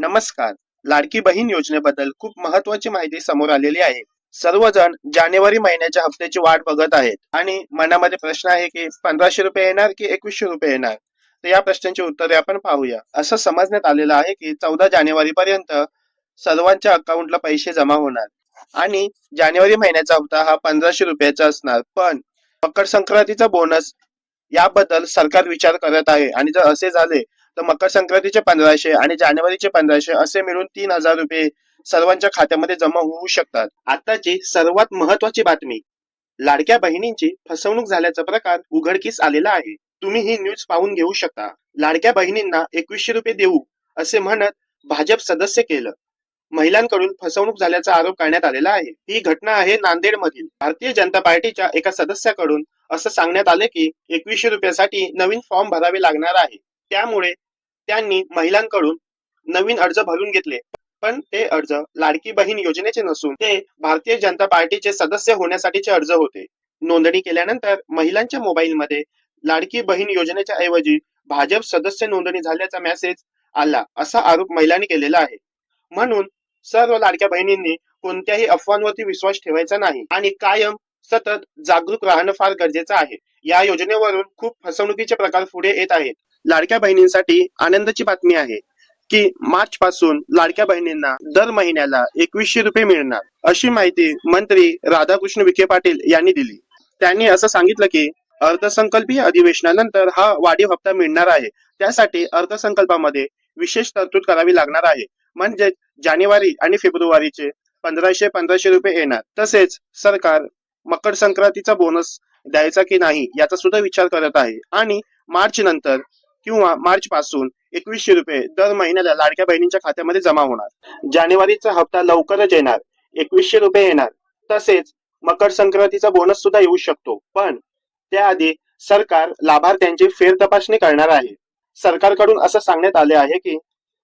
नमस्कार. लाडकी बहीण योजनेबद्दल खूप महत्वाची माहिती समोर आलेली आहे. सर्वजण जानेवारी महिन्याच्या हप्त्याची वाट बघत आहेत. आणि मनामध्ये प्रश्न आहे की पंधराशे रुपये येणार की एकवीसशे रुपये येणार? तर या प्रश्नांची उत्तरे आपण पाहूया. असं समजण्यात आलेलं आहे की चौदा जानेवारी पर्यंत सर्वांच्या अकाउंटला पैसे जमा होणार. आणि जानेवारी महिन्याचा हप्ता हा पंधराशे रुपयाचा असणार. पण मकर संक्रांतीचा बोनस याबद्दल सरकार विचार करत आहे. आणि जर असे झाले तर मकर संक्रांतीचे पंधराशे आणि जानेवारीचे पंधराशे असे मिळून तीन हजार रुपये सर्वांच्या खात्यामध्ये जमा होऊ शकतात. आताची सर्वात महत्वाची बातमी लाडक्या बहिणींची फसवणूक झाल्याचा प्रकार उघडकीस आलेला आहे. तुम्ही ही न्यूज पाहून घेऊ शकता. लाडक्या बहिणींना एकवीसशे रुपये देऊ असे म्हणत भाजप सदस्य केलं. महिलांकडून फसवणूक झाल्याचा आरोप करण्यात आलेला आहे. ही घटना आहे नांदेड मधील भारतीय जनता पार्टीच्या एका सदस्याकडून असं सांगण्यात आले की एकवीसशे रुपयासाठी नवीन फॉर्म भरावे लागणार आहे. त्यामुळे त्यांनी महिलांकडून नवीन अर्ज भरून घेतले. पण ते अर्ज लाडकी बहीण योजनेचे नसून ते भारतीय जनता पार्टीचे सदस्य होण्यासाठीचे अर्ज होते. नोंदणी केल्यानंतर महिलांच्या मोबाईलमध्ये लाडकी बहीण योजनेच्या ऐवजी भाजप सदस्य नोंदणी झाल्याचा मेसेज आला असा आरोप महिलांनी केलेला आहे. म्हणून सर्व लाडक्या बहिणींनी कोणत्याही अफवांवरती विश्वास ठेवायचा नाही आणि कायम सतत जागरूक राहणं फार गरजेचं आहे. या योजनेवरून खूप फसवणुकीचे प्रकार पुढे येत आहेत. लाडक्या बहिणींसाठी आनंदाची बातमी आहे की मार्च पासून लाडक्या बहिणींना दर महिन्याला एकवीसशे रुपये मिळणार अशी माहिती मंत्री राधाकृष्ण विखे पाटील यांनी दिली. त्यांनी असं सांगितलं की अर्थसंकल्पीय अधिवेशनानंतर हा वाढीव हप्ता मिळणार आहे. त्यासाठी अर्थसंकल्पामध्ये विशेष तरतूद करावी लागणार आहे. म्हणजे जानेवारी आणि फेब्रुवारीचे पंधराशे पंधराशे रुपये येणार. तसेच सरकार मकर संक्रांतीचा बोनस द्यायचा की नाही याचा सुद्धा विचार करत आहे. आणि मार्च नंतर किंवा मार्च पासून एकवीसशे रुपये दर महिन्याला लाडक्या बहिणींच्या खात्यामध्ये जमा होणार. जानेवारीचा हप्ता लवकरच येणार. एकवीसशे रुपये येणार. तसेच मकर संक्रांतीचा बोनस सुद्धा येऊ शकतो. पण त्याआधी सरकार लाभार्थ्यांची फेर तपासणी करणार आहे. सरकारकडून असं सांगण्यात आले आहे की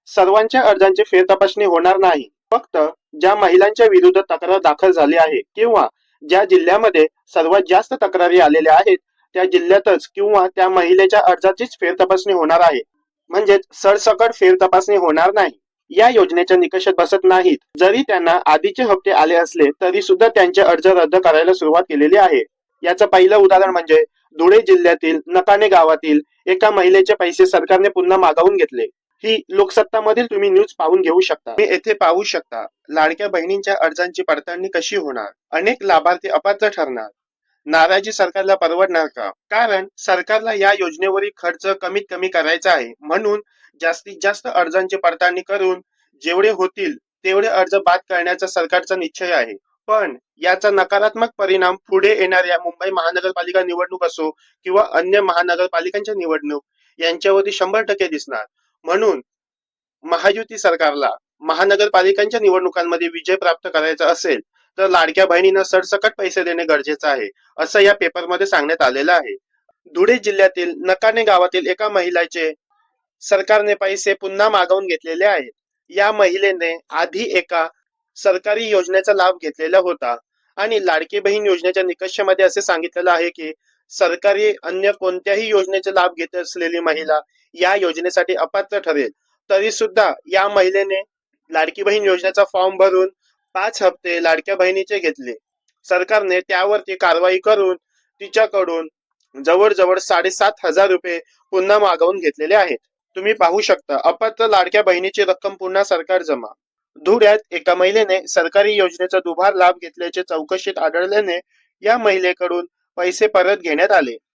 सर्वांच्या अर्जांची फेर तपासणी होणार नाही. फक्त ज्या महिलांच्या विरुद्ध तक्रार दाखल झाली आहे किंवा ज्या जिल्ह्यामध्ये सर्वात जास्त तक्रारी आलेल्या आहेत त्या जिल्ह्यातच किंवा त्या महिलेच्या अर्जाचीच फेर तपासणी होणार आहे. म्हणजेच सरसकट फेर तपासणी होणार नाही. या योजनेच्या निकषात बसत नाहीत. जरी त्यांना आधीचे हप्ते आले असले तरी सुद्धा त्यांचे अर्ज रद्द करायला सुरुवात केलेली आहे. याचं पहिलं उदाहरण म्हणजे धुळे जिल्ह्यातील नकाने गावातील एका महिलेचे पैसे सरकारने पुन्हा मागवून घेतले. ही लोकसत्तामधील तुम्ही न्यूज पाहून घेऊ शकता. मी येथे पाहू शकता लाडक्या बहिणींच्या अर्जांची पडताळणी कशी होणार? अनेक लाभार्थी अपात्र ठरणार. नाराजी सरकारला परवडणार का? कारण सरकारला या योजनेवरील खर्च कमीत कमी करायचा आहे. म्हणून जास्तीत जास्त अर्जांची पडताळणी करून जेवढे होतील तेवढे अर्ज बाद करण्याचा सरकारचा निश्चय आहे. पण याचा नकारात्मक परिणाम पुढे येणाऱ्या मुंबई महानगरपालिका निवडणूक असो किंवा अन्य महानगरपालिकांच्या निवडणूक यांच्यावरती शंभर टक्के दिसणार. म्हणून महायुती सरकारला महानगरपालिकांच्या निवडणुकांमध्ये विजय प्राप्त करायचा असेल तर लाडक्या बहिणींना सरसकट पैसे देणे गरजेचं आहे असं या पेपरमध्ये सांगण्यात आलेलं आहे. धुळे जिल्ह्यातील नकाने गावातील एका महिलेचे सरकारने पैसे पुन्हा मागवून घेतलेले आहेत. या महिलेने आधी एका सरकारी योजनेचा लाभ घेतलेला होता आणि लाडकी बहीण योजनेच्या निकषामध्ये असे सांगितलेलं आहे की सरकारी अन्य कोणत्याही योजनेचा लाभ घेत असलेली महिला या योजनेसाठी अपात्र ठरेल. तरी सुद्धा या महिलेने लाडकी बहीण योजनेचा फॉर्म भरून पाच हप्ते लाडक्या बहिणीचे घेतले. सरकारने त्यावरती कारवाई करून तिच्याकडून जवळजवळ साडेसात हजार रुपये पुन्हा मागवून घेतलेले आहेत. तुम्ही पाहू शकता अपात्र लाडक्या बहिणीची रक्कम पुन्हा सरकार जमा. धुळ्यात एका महिलेने सरकारी योजनेचा दुभार लाभ घेतल्याचे चौकशीत आढळल्याने या महिलेकडून पैसे परत घेण्यात आले.